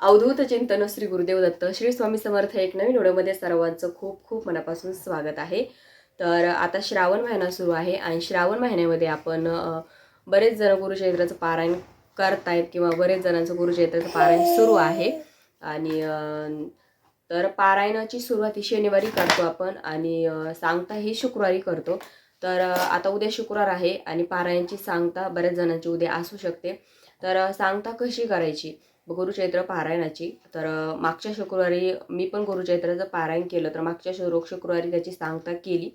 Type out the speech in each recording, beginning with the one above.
अवधूत चिंतन श्री गुरुदेव दत्त श्री स्वामी समर्थ एक नवीन व्हिडिओमध्ये सर्वांचं खूप खूप मनापासून स्वागत आहे. तर आता श्रावण महिना सुरू आहे आणि श्रावण महिन्यामध्ये आपण बरेच जण गुरुचैत्राचं पारायण करतायत किंवा बरेच जणांचं गुरुचैत्राचं पारायण सुरू आहे. आणि तर पारायणाची सुरुवात ही शनिवारी करतो आपण आणि सांगता ही शुक्रवारी करतो. तर आता उद्या शुक्रवार आहे आणि पारायणची सांगता बऱ्याच जणांची उद्या असू शकते. तर सांगता कशी करायची? गुरुचैत्र पारायणाची. तर मागच्या शुक्रवारी मी पण गुरुचैत्राचं पारायण केलं. तर मागच्या शु शुक्रवारी त्याची सांगता केली.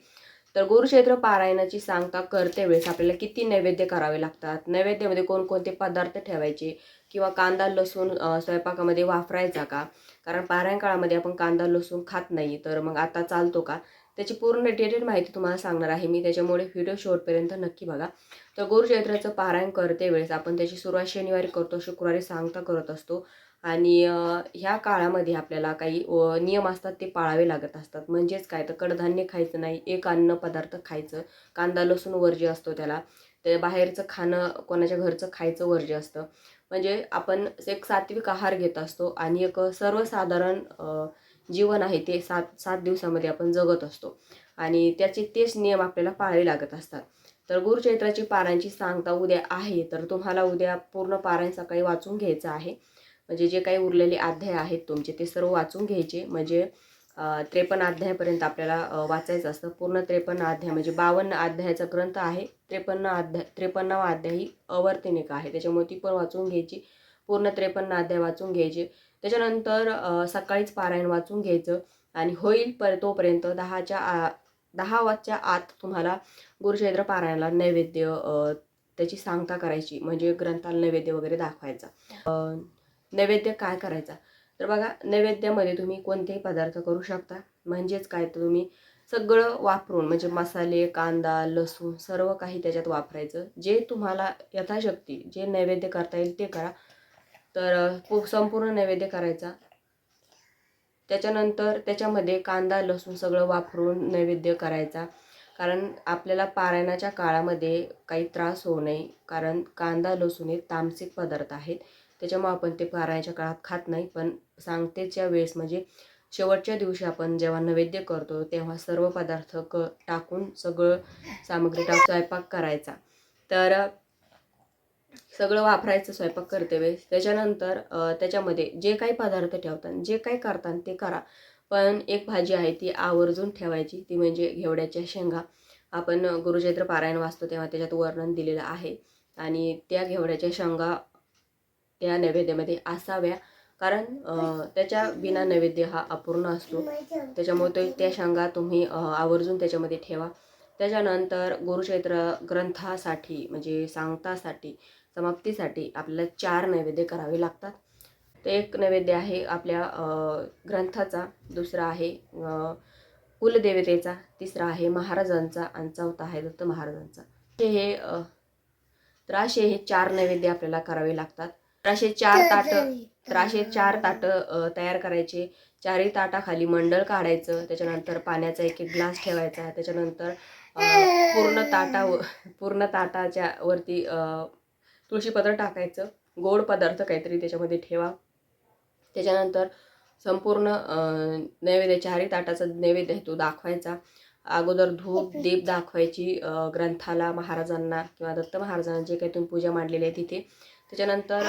तर गुरुचैत्र पारायणाची सांगता करते वेळेस आपल्याला किती नैवेद्य करावे लागतात? नैवेद्यामध्ये कोणकोणते पदार्थ ठेवायचे? किंवा कांदा लसूण स्वयंपाकामध्ये वापरायचा का? कारण पारायण काळामध्ये आपण कांदा लसूण खात नाही. तर मग आता चालतो का? त्याची पूर्ण डिटेल माहिती तुम्हाला सांगणार आहे. मी त्याच्यामुळे व्हिडिओ शेवटपर्यंत नक्की बघा. तर गुरुचैत्राचं पारायण करते वेळेस. आपण त्याची सुरुवात शनिवारी करतो शुक्रवारी सांगता करत असतो. आणि ह्या काळामध्ये आपल्याला काही नियम असतात ते पाळावे लागत असतात. म्हणजेच काय? तर कडधान्य खायचं नाही एक अन्न पदार्थ खायचं. कांदा लसूण वर्ज्य असतो त्याला. ते बाहेरचं खाणं कोणाच्या घरचं खायचं वर्ज्य असतं. म्हणजे आपण एक सात्विक आहार घेत असतो. आणि एक सर्वसाधारण जीवन आहे ते सात सात दिवसामध्ये आपण जगत असतो. आणि त्याचे तेच नियम आपल्याला पाळावे लागत असतात. तर गुरुचैत्राची पारायणची सांगता उद्या आहे तर तुम्हाला उद्या पूर्ण पारायण सकाळी वाचून घ्यायचं आहे. म्हणजे जे काही उरलेले अध्याय आहेत तुमचे ते सर्व वाचून घ्यायचे. म्हणजे त्रेपन्न अध्यायापर्यंत आपल्याला वाचायचं असतं. पूर्ण त्रेपन्न अध्याय म्हणजे बावन्न अध्यायाचा ग्रंथ आहे. त्रेपन्न अध्याय त्रेपन्नावा अध्याय ही अवर्तनिका आहे. त्याच्यामुळे ती पण वाचून घ्यायची. पूर्ण त्रेपन्न अध्याय वाचून घ्यायचे. त्याच्यानंतर सकाळीच पारायण वाचून घ्यायचं आणि होईल पर तोपर्यंत दहाच्या आ दहा वाजच्या आत तुम्हाला गुरुक्षेत्र पारायणाला नैवेद्य त्याची सांगता करायची म्हणजे ग्रंथाला नैवेद्य वगैरे दाखवायचा. नैवेद्य काय करायचा? तर बघा नैवेद्यामध्ये तुम्ही कोणतेही पदार्थ करू शकता. म्हणजेच काय? तर तुम्ही सगळं वापरून म्हणजे मसाले कांदा लसूण सर्व काही त्याच्यात वापरायचं. जे तुम्हाला यथाशक्ती जे नैवेद्य करता येईल ते करा. तर संपूर्ण नैवेद्य करायचा. त्याच्यानंतर त्याच्यामध्ये कांदा लसूण सगळं वापरून नैवेद्य करायचा. कारण आपल्याला पारायणाच्या काळामध्ये काही त्रास होऊ नये. कारण कांदा लसूण हे तामसिक पदार्थ आहेत. त्याच्यामुळे आपण ते पारायणाच्या काळात खात नाही. पण सांगतेच्या वेळेस म्हणजे शेवटच्या दिवशी आपण जेव्हा नैवेद्य करतो तेव्हा सर्व पदार्थ क टाकून सगळं सामग्री टाक स्वयंपाक करायचा. तर सगळं वापरायचं स्वयंपाक करते वेळेस. त्याच्यानंतर त्याच्यामध्ये जे काही पदार्थ ठेवतात जे काही करतात ते करा. पण एक भाजी आहे ती आवर्जून ठेवायची. ती म्हणजे घेवड्याच्या शेंगा. आपण गुरुचैत्र पारायण वाचतो तेव्हा त्याच्यात वर्णन दिलेलं आहे. आणि त्या घेवड्याच्या शेंगा त्या नैवेद्यामध्ये असाव्या. कारण त्याच्या बिना नैवेद्य हा अपूर्ण असतो. त्याच्यामुळे त्या शेंगा तुम्ही आवर्जून त्याच्यामध्ये ठेवा. त्याच्यानंतर गुरुचैत्र ग्रंथासाठी म्हणजे सांगतासाठी समाप्तीसाठी आपल्याला चार नैवेद्य करावे लागतात. ते एक नैवेद्य आहे आपल्या ग्रंथाचा दुसरा आहे कुलदेवतेचा तिसरा आहे महाराजांचा आणि चौथा आहे दत्त महाराजांचा. हे हे तर असे हे चार नैवेद्य आपल्याला करावे लागतात. तर असे चार ताट तर असे चार ताटं तयार करायचे. चारही ताटाखाली मंडळ काढायचं त्याच्यानंतर पाण्याचा एक एक ग्लास ठेवायचा त्याच्यानंतर पूर्ण ताटा पूर्ण ताटाच्या वरती तुळशीपत्र टाकायचं. गोड पदार्थ काहीतरी त्याच्यामध्ये ठेवा. त्याच्यानंतर संपूर्ण नैवेद्य चारही ताटाचा नैवेद्य आहे तो दाखवायचा. अगोदर धूप दीप दाखवायची ग्रंथाला महाराजांना किंवा दत्त महाराजांना जे काही तुम्ही पूजा मांडलेली आहे तिथे. त्याच्यानंतर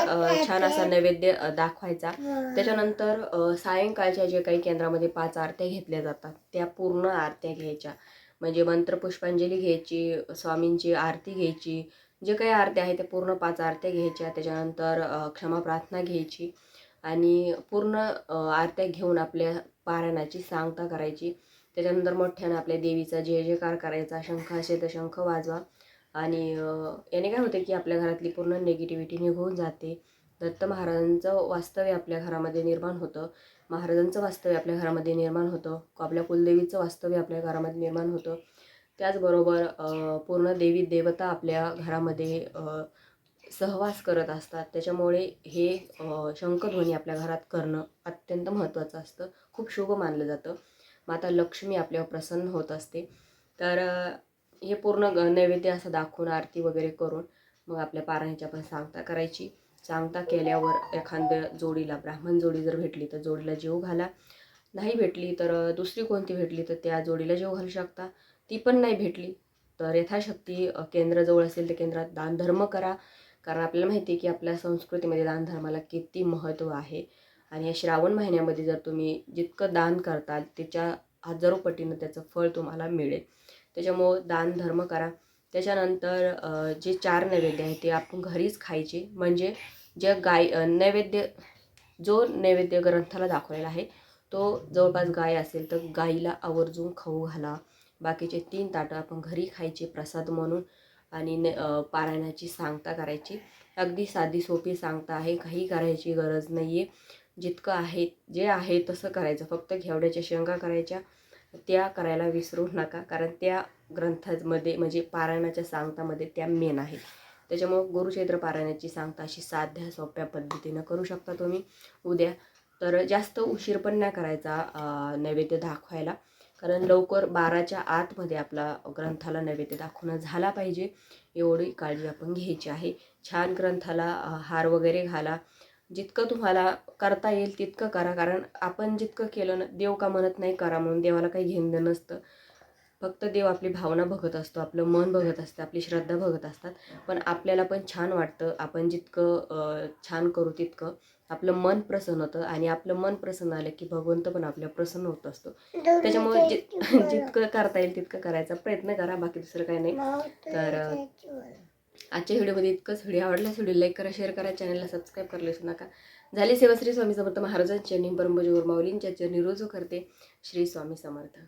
छान असा नैवेद्य दाखवायचा. त्याच्यानंतर सायंकाळच्या जे काही केंद्रामध्ये पाच आरत्या घेतल्या जातात त्या पूर्ण आरत्या घ्यायच्या. म्हणजे मंत्रपुष्पांजली घ्यायची स्वामींची आरती घ्यायची जे काही आरत्या आहेत त्या पूर्ण पाच आरत्या घ्यायच्या. त्याच्यानंतर क्षमा प्रार्थना घ्यायची आणि पूर्ण आरत्या घेऊन आपल्या पारायणाची सांगता करायची. त्याच्यानंतर मोठ्यानं आपल्या देवीचा जय जयकार करायचा. शंख असेल तर शंख वाजवा आणि याने काय होते की आपल्या घरातली पूर्ण निगेटिव्हिटी निघून जाते. दत्त महाराजांचं वास्तव्य आपल्या घरामध्ये निर्माण होतं. महाराजांचं वास्तव्य आपल्या घरामध्ये निर्माण होतं. आपल्या कुलदेवीचं वास्तव्य आपल्या घरामध्ये निर्माण होतं. त्याचबरोबर पूर्ण देवी देवता आपल्या घरामध्ये सहवास करत असतात. त्याच्यामुळे हे शंखध्वनी आपल्या घरात करणं अत्यंत महत्त्वाचं असतं. खूप शुभ मानलं जातं. माता लक्ष्मी आपल्यावर प्रसन्न होत असते. तर हे पूर्ण ग नैवेद्य असं दाखवून आरती वगैरे करून मग आपल्या पारायणाची आपण सांगता करायची. सांगता केल्यावर एखाद्या जोडीला ब्राह्मण जोडी जर भेटली तर जोडीला जीव घाला. नाही भेटली तर दुसरी कोणती भेटली तर त्या जोडीला जीव घालू शकता. ती पण नाही भेटली. तर यथाशक्ती केंद्राजवळ असेल तर केंद्रात दानधर्म करा. कारण आपल्याला माहिती आहे की आपल्या संस्कृतीमध्ये दानधर्माला किती महत्त्व आहे. आणि या श्रावण महिन्यामध्ये जर तुम्ही जितकं दान करताल त्याच्या हजारो पटीनं त्याचं फळ तुम्हाला मिळेल. त्याच्यामुळं दानधर्म करा. त्याच्यानंतर जे चार नैवेद्य आहे ते आपण घरीच खायचे. म्हणजे जे गाय नैवेद्य जो नैवेद्य ग्रंथाला दाखवलेला आहे तो जवळपास गाय असेल तर गाईला आवर्जून खाऊ घाला. बाकीचे तीन ताटं आपण घरी खायचे प्रसाद म्हणून आणि न पारायणाची सांगता करायची. अगदी साधी सोपी सांगता आहे काही करायची गरज नाही आहे जितकं आहे जे आहे तसं करायचं. फक्त घेवड्याच्या शेंगा करायच्या त्या करायला विसरू नका. कारण त्या ग्रंथामध्ये म्हणजे पारायणाच्या सांगतामध्ये त्या मेन आहेत. त्याच्यामुळं गुरुक्षेत्र पारायणाची सांगता अशी साध्या सोप्या पद्धतीनं करू शकता तुम्ही. उद्या तर जास्त उशीर पण नाही करायचा नैवेद्य दाखवायला. कारण लवकर बाराच्या आतमध्ये आपला ग्रंथाला नैवेद्य दाखवणं झाला पाहिजे एवढी काळजी आपण घ्यायची आहे. छान ग्रंथाला हार वगैरे घाला. जितकं तुम्हाला करता येईल तितकं करा. कारण आपण जितकं केलं ना देव का म्हणत नाही करा म्हणून देवाला काही घेणं नसतं. फक्त देव आपली भावना बघत असतो आपलं मन बघत असतं आपली श्रद्धा बघत असतात. पण आपल्याला पण छान वाटतं. आपण जितकं छान करू तितकं. आपलं मन प्रसन्न होतं आणि आपलं मन प्रसन्न आलं की भगवंत पण आपल्या प्रसन्न होत असतो. त्याच्यामुळे जितकं करता येईल तितकं करायचा प्रयत्न करा बाकी दुसरं काही नाही. तर आजच्या व्हिडिओमध्ये इतकंच. व्हिडिओ आवडला व्हिडिओ लाईक करा शेअर करा चॅनलला सबस्क्राईब करायला विसरू नका. झाले सेवा श्री स्वामी समर्थ महाराजांच्या परमजोर माऊलींच्या चरणी रोज करते श्री स्वामी समर्थ.